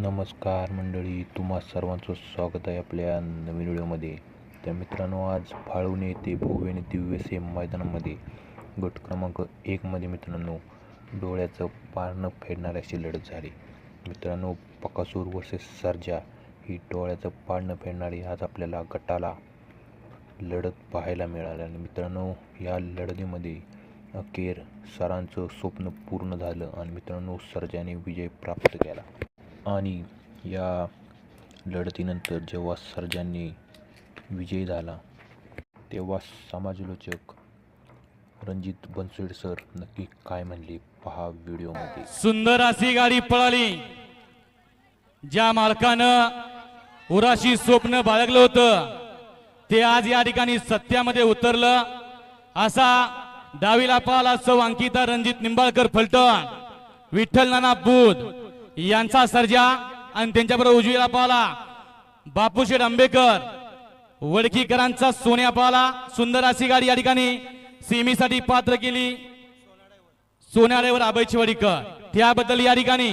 नमस्कार मंडळी तुम्हा सर्वांचं स्वागत आहे आपल्या नवीन व्हिडिओमध्ये. तर मित्रांनो आज फाळवणे येथे भव्य आणि दिव्य से मैदानामध्ये. गट क्रमांक एकमध्ये मित्रांनो डोळ्याचं पारणं फेडणारी अशी लढत झाली. मित्रांनो पकासूर वर्सेस सर्जा ही डोळ्याचं पारणं फेडणारी आज आपल्याला गटाला लढत पाहायला मिळाली. आणि मित्रांनो या लढतीमध्ये अखेर सरांचं स्वप्न पूर्ण झालं आणि मित्रांनो सर्जाने विजय प्राप्त केला. आणि या लढतीनंतर जेव्हा सर्जांनी विजय झाला तेव्हा समाजलोचक रणजित बनसोड सर नक्की काय म्हणले? पहा व्हिडिओमध्ये. सुंदर अशी गाडी पळाली. ज्या मालकानं उराशी स्वप्न बाळगलं होतं ते आज या ठिकाणी सत्यामध्ये उतरलं. असा डावीला पळाला सौ अंकिता रणजित निंबाळकर फलटण. विठ्ठल नाना बुध. यांचा सर्जा आणि त्यांच्याबरोबर उजवीला पाहला बापूशेठ आंबेकर वडकीकरांचा सोन्या पाहला सुंदर अशी गाडी या ठिकाणी सीमीसाठी पात्र केली. सोन्याळेवर अभय वडीकर त्याबद्दल या ठिकाणी